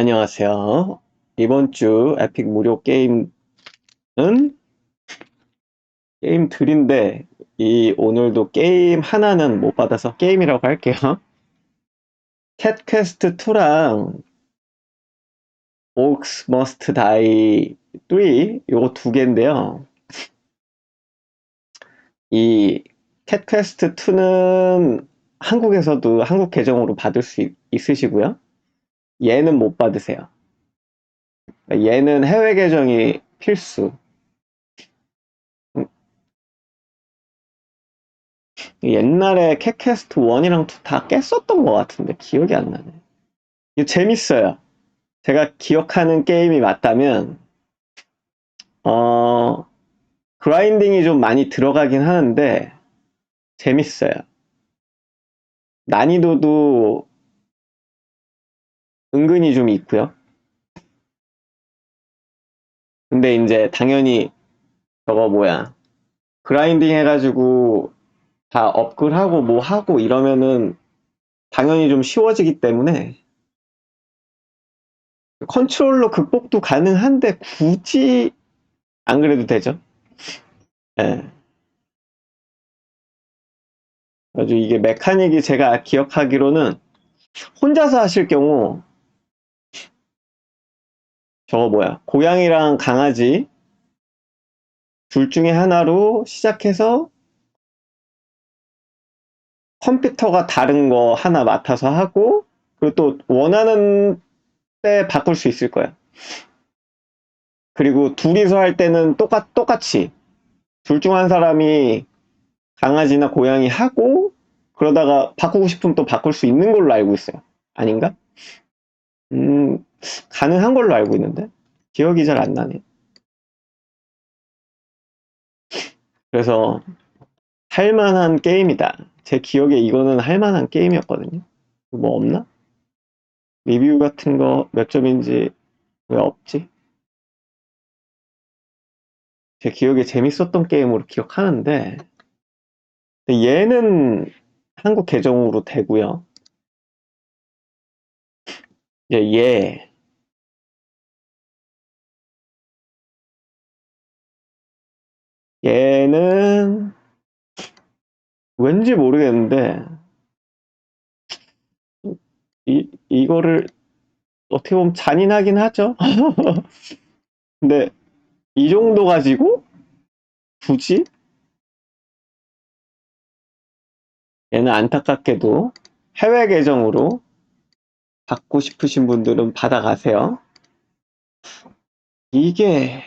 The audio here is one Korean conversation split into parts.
안녕하세요. 이번 주 에픽 무료 게임은 게임들인데 이 오늘도 게임 하나는 못 받아서 게임이라고 할게요. 캣 퀘스트 2랑 Oaks Must Die 3 요거 두 개인데요. 이 캣 퀘스트 2는 한국에서도 한국 계정으로 받을 수 있, 있으시고요. 얘는 못 받으세요. 얘는 해외 계정이 필수. 음. 옛날에 캣캐스트 1이랑 2 다 깼었던 것 같은데 기억이 안 나네. 이거 재밌어요. 제가 기억하는 게임이 맞다면 어 그라인딩이 좀 많이 들어가긴 하는데 재밌어요. 난이도도 은근히 좀 있고요. 근데 이제 당연히 저거 뭐야 그라인딩 해가지고 다 업글하고 뭐 하고 이러면은 당연히 좀 쉬워지기 때문에 컨트롤러 극복도 가능한데 굳이 안 그래도 되죠. 예. 아주 이게 메카닉이 제가 기억하기로는 혼자서 하실 경우 저거 뭐야 고양이랑 강아지 둘 중에 하나로 시작해서 컴퓨터가 다른 거 하나 맡아서 하고 그리고 또 원하는 때 바꿀 수 있을 거야. 그리고 둘이서 할 때는 똑같, 똑같이 둘 중 한 사람이 강아지나 고양이 하고 그러다가 바꾸고 싶으면 또 바꿀 수 있는 걸로 알고 있어요. 아닌가? 음, 가능한 걸로 알고 있는데 기억이 잘 안 나네. 그래서 할만한 게임이다. 제 기억에 이거는 할만한 게임이었거든요. 뭐 없나? 리뷰 같은 거 몇 점인지 왜 없지? 제 기억에 재밌었던 게임으로 기억하는데 얘는 한국 계정으로 되고요. 예, 얘 얘는 왠지 모르겠는데 이 이거를 어떻게 보면 잔인하긴 하죠. 근데 이 정도 가지고 굳이 얘는 안타깝게도 해외 계정으로 받고 싶으신 분들은 받아가세요. 이게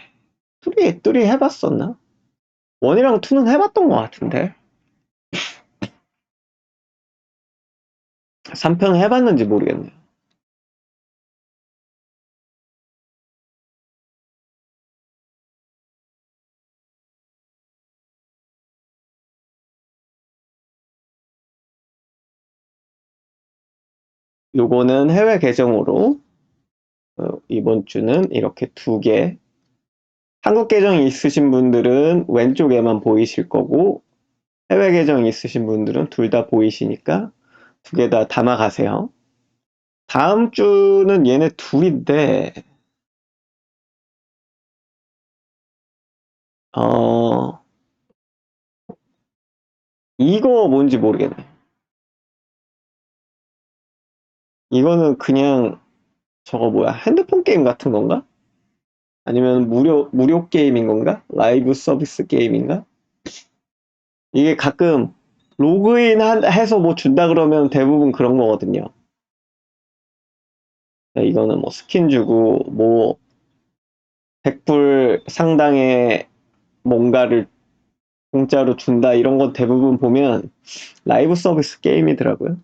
뚜리 뚜리 해봤었나? 원이랑 투는 해봤던 것 같은데 3편 해봤는지 모르겠네요. 요거는 해외 계정으로 어, 이번 주는 이렇게 두 개. 한국 계정이 있으신 분들은 왼쪽에만 보이실 거고 해외 계정이 있으신 분들은 둘 다 보이시니까 두 개 다 담아 가세요. 다음 주는 얘네 둘인데 어 이거 뭔지 모르겠네. 이거는 그냥 저거 뭐야 핸드폰 게임 같은 건가? 아니면 무료 무료 게임인 건가? 라이브 서비스 게임인가? 이게 가끔 로그인 한, 해서 뭐 준다 그러면 대부분 그런 거거든요. 이거는 뭐 스킨 주고 뭐 100불 상당의 뭔가를 공짜로 준다 이런 건 대부분 보면 라이브 서비스 게임이더라고요.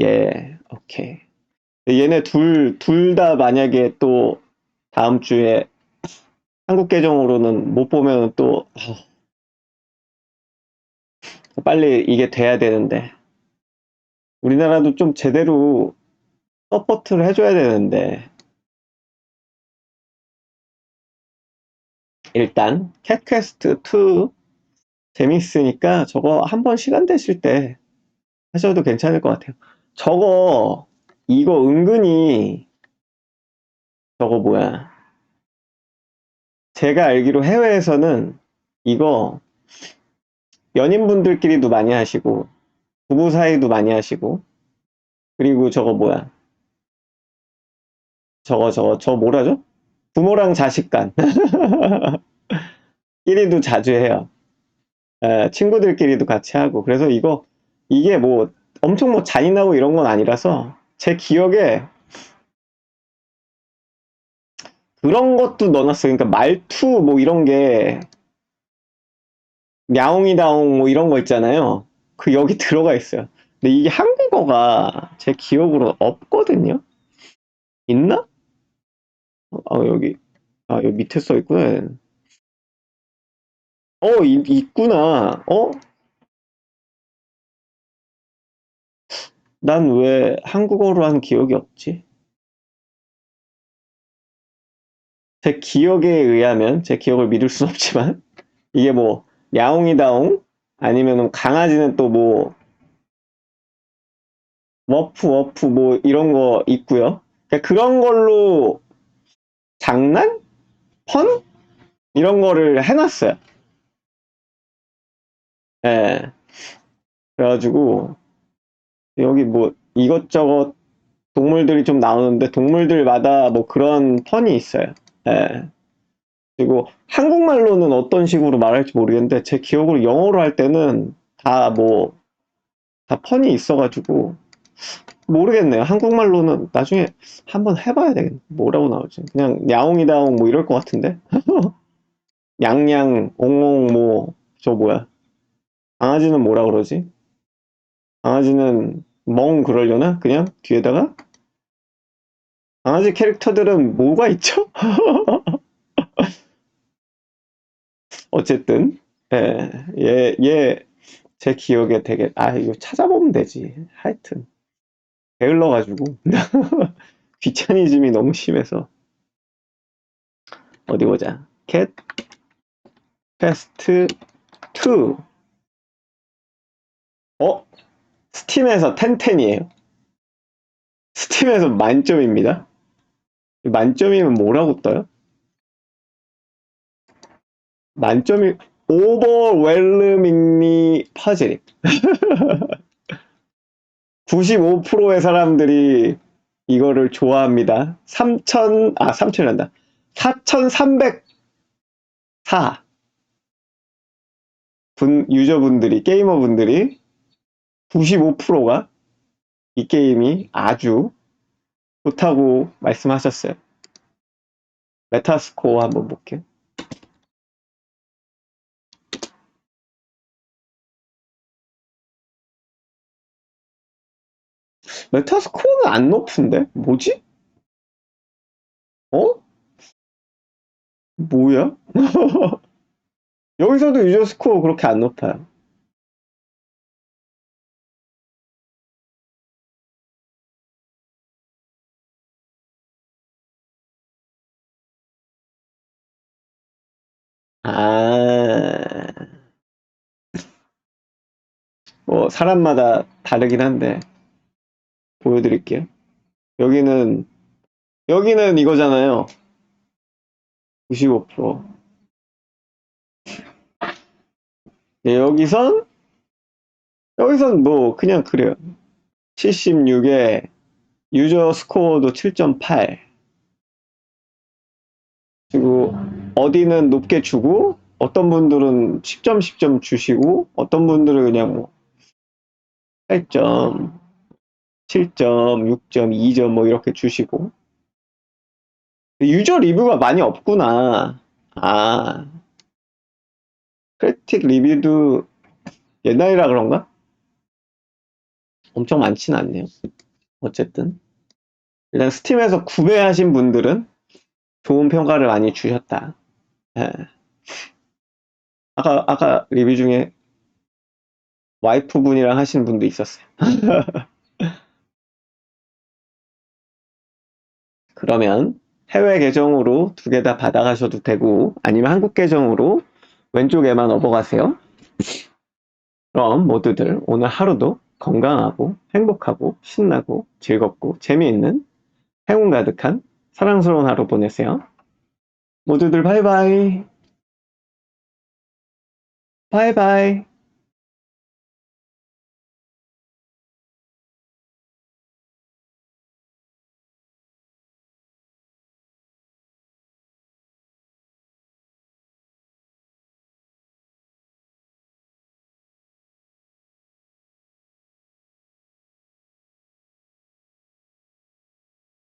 예, 오케이. 얘네 둘, 둘 다 만약에 또 다음 주에 한국 계정으로는 못 보면 또 어, 빨리 이게 돼야 되는데 우리나라도 좀 제대로 서포트를 해줘야 되는데 일단 캣퀘스트 2 재밌으니까 저거 한번 시간 되실 때 하셔도 괜찮을 것 같아요. 저거 이거 은근히 저거 뭐야. 제가 알기로 해외에서는 이거 연인분들끼리도 많이 하시고 부부 사이도 많이 하시고 그리고 저거 뭐야. 저거 저거 저 뭐라죠? 부모랑 자식 간 끼리도 자주 해요. 에, 친구들끼리도 같이 하고 그래서 이거 이게 뭐 엄청 뭐 잔인하고 이런 건 아니라서 제 기억에 그런 것도 넣어놨어요. 그러니까 말투 뭐 이런 게 야옹이다옹 뭐 이런 거 있잖아요. 그 여기 들어가 있어요. 근데 이게 한국어가 제 기억으로 없거든요. 있나? 아 여기 아 여기 밑에 써 있구나. 어 이- 있구나. 어? 난 왜 한국어로 한 기억이 없지? 제 기억에 의하면 제 기억을 믿을 순 없지만 이게 뭐 야옹이다옹 아니면 강아지는 또 뭐 워프 워프 뭐 이런 거 있고요. 그러니까 그런 걸로 장난? 펀? 이런 거를 해놨어요. 예. 그래가지고 여기 뭐 이것저것 동물들이 좀 나오는데 동물들마다 뭐 그런 펀이 있어요. 예. 그리고 한국말로는 어떤 식으로 말할지 모르겠는데 제 기억으로 영어로 할 때는 다 뭐 다 펀이 있어가지고 모르겠네요. 한국말로는 나중에 한번 해봐야 되겠네. 뭐라고 나오지? 그냥 야옹이다옹 뭐 이럴 것 같은데? 양양, 옹옹 뭐 저 뭐야? 강아지는 뭐라 그러지? 강아지는 멍 그러려나? 그냥 뒤에다가? 강아지 캐릭터들은 뭐가 있죠? 어쨌든 예, 얘, 얘, 제 기억에 되게 아 이거 찾아보면 되지. 하여튼 게을러가지고 귀차니즘이 너무 심해서 어디 보자. 캣 페스트 2 어? 스팀에서 1010이에요. 스팀에서 만점입니다. 만점이면 뭐라고 떠요? 만점이 overwhelmingly positive. 95%의 사람들이 이거를 좋아합니다. 3,000, 아, 3,000이란다. 4,304 분, 유저분들이, 게이머분들이 95%가 이 게임이 아주 좋다고 말씀하셨어요. 메타스코어 한번 볼게요. 메타스코어는 안 높은데? 뭐지? 어? 뭐야? 여기서도 유저 스코어 그렇게 안 높아요. 아, 뭐, 사람마다 다르긴 한데, 보여드릴게요. 여기는, 여기는 이거잖아요. 95%. 네, 여기선, 여기선 뭐, 그냥 그래요. 76에, 유저 스코어도 7.8. 그리고, 어디는 높게 주고, 어떤 분들은 10점, 10점 주시고, 어떤 분들은 그냥 뭐, 8점, 7점, 6점, 2점 뭐 이렇게 주시고. 유저 리뷰가 많이 없구나. 아. 크리틱 리뷰도 옛날이라 그런가? 엄청 많진 않네요. 어쨌든. 일단 스팀에서 구매하신 분들은 좋은 평가를 많이 주셨다. 예. 아까 아까 리뷰 중에 와이프분이랑 하신 분도 있었어요. 그러면 해외 계정으로 두 개 다 받아가셔도 되고 아니면 한국 계정으로 왼쪽에만 업어가세요. 그럼 모두들 오늘 하루도 건강하고 행복하고 신나고 즐겁고 재미있는 행운 가득한 사랑스러운 하루 보내세요. 모두들 바이바이. 바이바이.